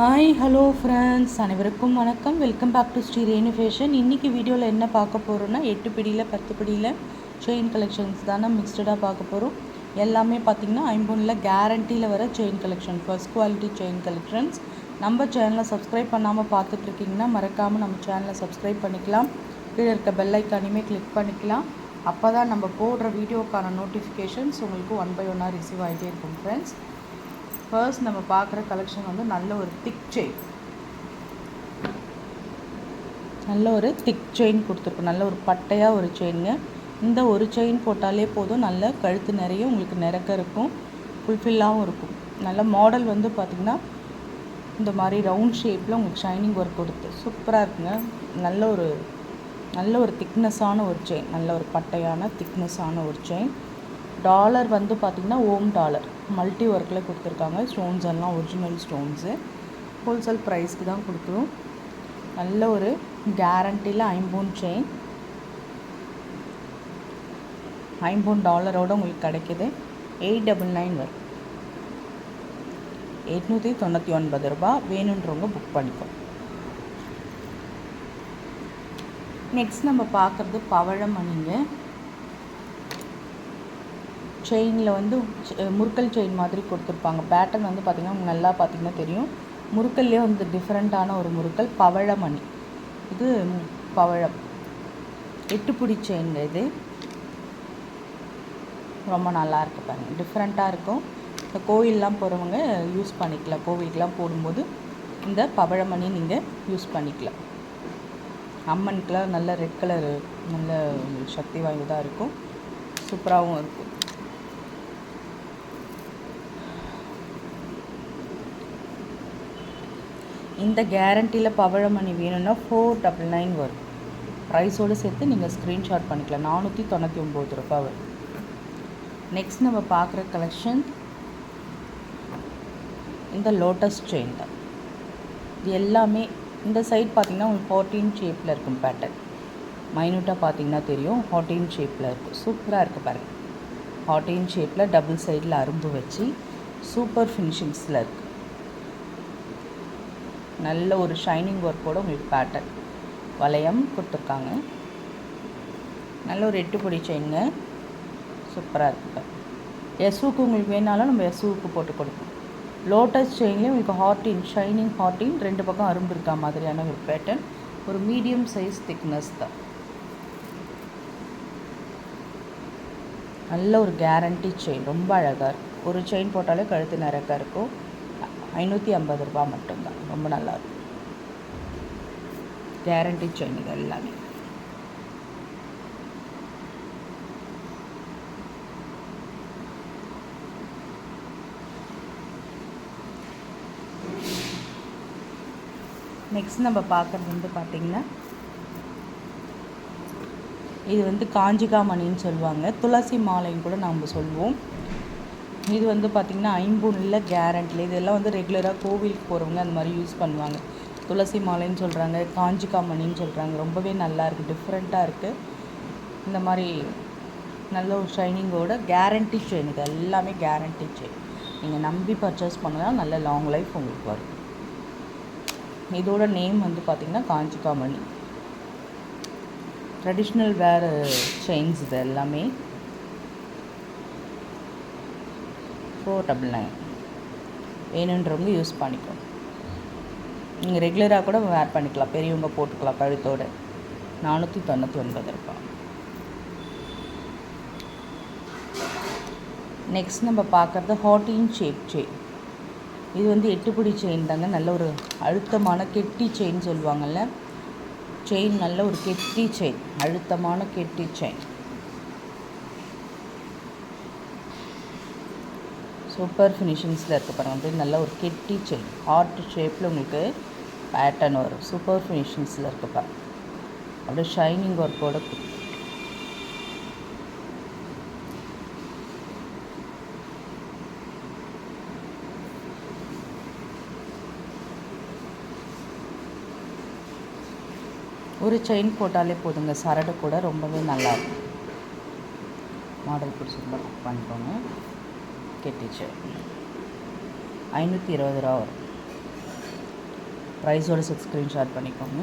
Hi hello friends அனைவருக்கும் வணக்கம். Welcome back to Sri Renu fashion இன்றைக்கி வீடியோவில் என்ன பார்க்க போகிறோன்னா எட்டு பிடியில் பத்து பிடியில் செயின் கலெக்ஷன்ஸ் தானே மிக்சடாக பார்க்க போகிறோம் எல்லாமே பார்த்திங்கன்னா ஐம்பொனில் கேரண்டியில் வர chain collection first quality chain collections நம்ம சேனலை சப்ஸ்கிரைப் பண்ணாமல் பார்த்துட்ருக்கீங்கன்னா மறக்காமல் நம்ம சேனலை சப்ஸ்கிரைப் பண்ணிக்கலாம். கீழே இருக்க பெல்லைக்கானையுமே கிளிக் பண்ணிக்கலாம். அப்போ தான் நம்ம போடுற வீடியோக்கான நோட்டிஃபிகேஷன்ஸ் உங்களுக்கு ஒன் பை ஒன்னாக ரிசீவ் ஆகிட்டே இருக்கும் ஃப்ரெண்ட்ஸ் ஃபர்ஸ்ட் நம்ம பார்க்குற கலெக்ஷன் வந்து நல்ல ஒரு திக் செயின் நல்ல ஒரு திக் செயின் கொடுத்துருக்கோம் நல்ல ஒரு பட்டையாக ஒரு செயினுங்க இந்த ஒரு செயின் போட்டாலே போதும். நல்ல கழுத்து நிறைய உங்களுக்கு நிறக்க இருக்கும். ஃபுல்ஃபில்லாகவும் இருக்கும். நல்ல மாடல் வந்து பார்த்திங்கன்னா இந்த மாதிரி ரவுண்ட் ஷேப்பில் உங்களுக்கு ஷைனிங் ஒர்க் கொடுத்து. சூப்பராக இருக்குங்க. நல்ல ஒரு நல்ல ஒரு திக்னஸான ஒரு செயின் நல்ல ஒரு பட்டையான திக்னஸான ஒரு செயின் டாலர் வந்து பார்த்திங்கன்னா ஓம் டாலர் மல்டி ஒர்க்கில் கொடுத்துருக்காங்க. ஸ்டோன்ஸ் எல்லாம் ஒரிஜினல் ஸ்டோன்ஸு ஹோல்சேல் ப்ரைஸ்க்கு தான் கொடுக்குறோம் நல்ல ஒரு கேரண்டியில் ஐம்பூன் செயின் ஐம்பூன் டாலரோடு உங்களுக்கு கிடைக்கிது. எயிட் டபுள் நைன் வரும். எட்நூற்றி தொண்ணூற்றி ஒன்பது ரூபா வேணுன்றவங்க புக் பண்ணிக்கோ. நெக்ஸ்ட் நம்ம பார்க்குறது பவழமணிங்க. செயினில் வந்து முறுக்கல் செயின் மாதிரி கொடுத்துருப்பாங்க. பேட்டர்ன் வந்து பார்த்திங்கன்னா நல்லா பார்த்திங்கன்னா தெரியும். முறுக்கல்லே வந்து டிஃப்ரெண்ட்டான ஒரு முறுக்கல் பவழமணி. இது பவழம். எட்டுப்பிடி செயின் இது. ரொம்ப நல்லா இருக்குது பாருங்கள் டிஃப்ரெண்ட்டாக இருக்கும். இந்த கோயிலெலாம் போகிறவங்க யூஸ் பண்ணிக்கலாம். கோவிலுக்கெலாம் போடும்போது இந்த பவழமணி நீங்கள் யூஸ் பண்ணிக்கலாம். அம்மனுக்கெலாம் நல்ல ரெட் கலர் நல்ல சக்தி வாய்ந்ததாக இருக்கும். சூப்பராகவும் இருக்கும். இந்த கேரண்டியில் பவழமணி வேணும்னா ஃபோர் டபுள் நைன் வரும். ப்ரைஸோடு சேர்த்து நீங்கள் ஸ்க்ரீன்ஷாட் பண்ணிக்கலாம். நானூற்றி தொண்ணூற்றி ஒம்பது ரூபாய் வரும். நெக்ஸ்ட் நம்ம பார்க்குற கலெக்ஷன் இந்த லோட்டஸ் செயின் தான். இது எல்லாமே இந்த சைட் பார்த்திங்கன்னா உங்களுக்கு ஹார்டின் ஷேப்பில் இருக்கும் பேட்டர்ன் மைனூட்டாக பார்த்தீங்கன்னா தெரியும் ஹார்டின் ஷேப்பில் இருக்கும் சூப்பராக இருக்குது பாருங்கள் ஹார்டின் ஷேப்பில் டபுள் சைடில் அரும்பு வச்சு சூப்பர் ஃபினிஷிங்ஸில் இருக்குது நல்ல ஒரு ஷைனிங் ஒர்க்கோட உங்களுக்கு பேட்டர்ன் வளையம் கொடுத்துருக்காங்க. நல்ல ஒரு எட்டு பொடி செயினுங்க சூப்பராக இருக்குது எஸ்வுக்கு உங்களுக்கு வேணாலும் நம்ம எஸ்வுக்கு போட்டு கொடுப்போம் லோட்டஸ் செயின்லேயும் உங்களுக்கு ஹார்டின் ஷைனிங் ஹார்டின் ரெண்டு பக்கம் அரும்பு இருக்கா மாதிரியான ஒரு பேட்டர்ன் ஒரு மீடியம் சைஸ் திக்னஸ் தான். நல்ல ஒரு கேரண்டி செயின் ரொம்ப அழகாக இருக்கும் ஒரு செயின் போட்டாலே கழுத்து நிறக்க இருக்கும். ஐநூற்றி ஐம்பது ரூபா மட்டும்தான். ரொம்ப நல்லாயிருக்கும் கேரண்டி செயின் இது எல்லாமே. நெக்ஸ்ட் நம்ம பார்க்குறது வந்து பார்த்திங்கன்னா இது வந்து காஞ்சிகாமணின்னு சொல்லுவாங்க. துளசி மாலைன்னு கூட நம்ம சொல்லுவோம். இது வந்து பார்த்திங்கன்னா ஐம்பொன்னில் கேரண்டில் இதெல்லாம் வந்து ரெகுலராக கோவிலுக்கு போகிறவங்க அந்த மாதிரி யூஸ் பண்ணுவாங்க. துளசி மாலைன்னு சொல்கிறாங்க காஞ்சிக்காமணின்னு சொல்கிறாங்க ரொம்பவே நல்லா இருக்குது டிஃப்ரெண்ட்டாக இருக்குது இந்த மாதிரி நல்ல ஒரு ஷைனிங்கோட கேரண்டி செயின் இது எல்லாமே கேரண்டி செயின் நீங்கள் நம்பி பர்ச்சேஸ் பண்ணால் நல்ல லாங் லைஃப் உங்களுக்கு வரும். இதோட நேம் வந்து பார்த்திங்கன்னா காஞ்சிக்காமணி ட்ரெடிஷ்னல் வேறு செயின்ஸ் இது எல்லாமே. ஃபோர் டபுள் நைன் வேணுன்றவங்க யூஸ் பண்ணிக்கோ நீங்கள் ரெகுலராக கூட வேர் பண்ணிக்கலாம். பெரியவங்க போட்டுக்கலாம் கழுத்தோடு. நானூற்றி தொண்ணூற்றி ஒன்பது ரூபாய் நெக்ஸ்ட் நம்ம பார்க்குறது ஹாட்டின் ஷேப் செயின் இது வந்து எட்டுப்பிடி செயின் தாங்க. நல்ல ஒரு அழுத்தமான கெட்டி செயின் சொல்லுவாங்கள்ல செயின் நல்ல ஒரு கெட்டி செயின் அழுத்தமான கெட்டி செயின் சூப்பர் ஃபினிஷிங்ஸில் இருக்க பாருங்கள் வந்து நல்ல ஒரு கெட்டி செயின் ஹார்ட் ஷேப்பில் உங்களுக்கு பேட்டர்ன் வரும். சூப்பர் ஃபினிஷிங்ஸில் இருக்க பாருங்க. அப்படியே ஷைனிங் ஒர்க்கோட ஒரு செயின் போட்டாலே போதுங்க. சரடு கூட ரொம்பவே நல்லாயிருக்கும் மாடல் பிடிச்சிருந்தா புக் பண்ணிக்கோங்க. கெட்டி ஐநூற்றி இருபது ரூபா வரும். ப்ரைஸோட செட் ஸ்க்ரீன்ஷாட் பண்ணிக்கோங்க.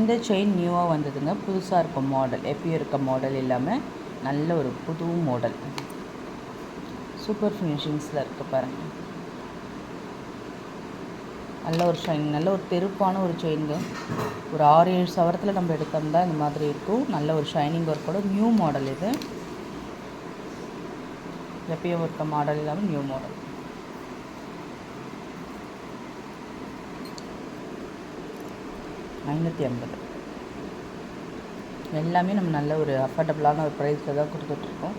இந்த செயின் நியூவாக வந்ததுங்க. புதுசாக இருக்க மாடல் எப்பயும் இருக்க மாடல் இல்லாமல் நல்ல ஒரு புது மாடல் சூப்பர் ஃபினிஷிங்ஸில் இருக்க பாருங்கள் நல்ல ஒரு ஷைன் நல்ல ஒரு தெருப்பான ஒரு செயின்ங்க ஒரு ஆறு ஏழு சவரத்தில் நம்ம எடுத்தோம்னா இந்த மாதிரி இருக்கும். நல்ல ஒரு ஷைனிங் ஒர்க்கோட நியூ மாடல் இது. எப்பயும் இருக்க மாடல் இல்லாமல் நியூ மாடல் ஐநூற்றி ஐம்பது. எல்லாமே நம்ம நல்ல ஒரு அஃபோர்டபுளான ஒரு ப்ரைஸில் தான் கொடுத்துட்ருக்கோம்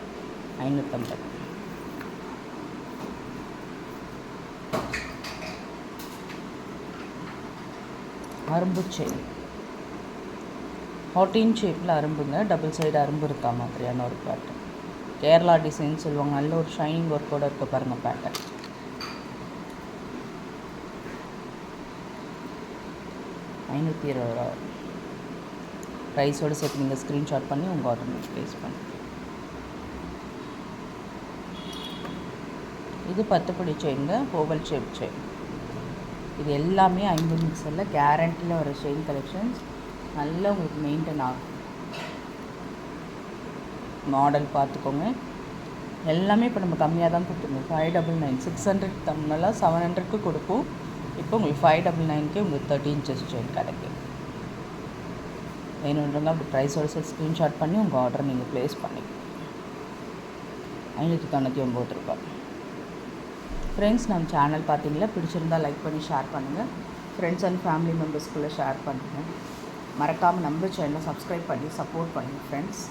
ஐநூற்றம்பது அரும்பு செயின் ஹார்டின் ஷேப்பில் அரும்புங்க. டபுள் சைடு அரும்பு இருக்கா மாதிரியான ஒரு பேட்டர்ன் கேரளா டிசைன் சொல்லுவாங்க. நல்ல ஒரு ஷைனிங் ஒர்க்கோடு இருக்க பாருங்கள் பேட்டர்ன் ஐநூற்றி இருபது ரூபா. ப்ரைஸோடு சேர்த்து நீங்கள் ஸ்க்ரீன்ஷாட் பண்ணி உங்கள் ஆர்டர் ப்ளேஸ் பண்ணி இது பத்துப்படி செயினுங்க ஓவல் ஷேப் செயின் இது எல்லாமே ஐம்பது மிக்சரில் கேரண்டியில் வர செயின் கலெக்ஷன்ஸ் நல்லா உங்களுக்கு மெயின்டைன் ஆகும். மாடல் பார்த்துக்கோங்க. எல்லாமே இப்போ நம்ம கம்மியாக தான் கொடுத்துருக்கோம். Five double nine six hundred தமிழெல்லாம் seven ஹண்ட்ரட்க்கு கொடுப்போம். இப்போ உங்களுக்கு ஃபைவ் டபுள் நைன்க்கே உங்களுக்கு தேர்ட்டி இன்ச்சஸ் செயின் கிடைக்கும் வேணுன்றவங்க அப்படி ப்ரைஸோட சேர்த்து ஸ்க்ரீன்ஷாட் பண்ணி உங்கள் ஆர்டர் நீங்கள் ப்ளேஸ் பண்ணி ஐநூற்றி தொண்ணூற்றி ஒம்பது ரூபாய். ஃப்ரெண்ட்ஸ் நம்ம சேனல் பார்த்தீங்களா பிடிச்சிருந்தா லைக் பண்ணி ஷேர் பண்ணுங்கள் ஃப்ரெண்ட்ஸ் அண்ட் ஃபேமிலி மெம்பர்ஸ்குள்ளே ஷேர் பண்ணுங்கள் மறக்காமல் நம்ம சேனலை சப்ஸ்கிரைப் பண்ணி சப்போர்ட் பண்ணுங்கள் ஃப்ரெண்ட்ஸ்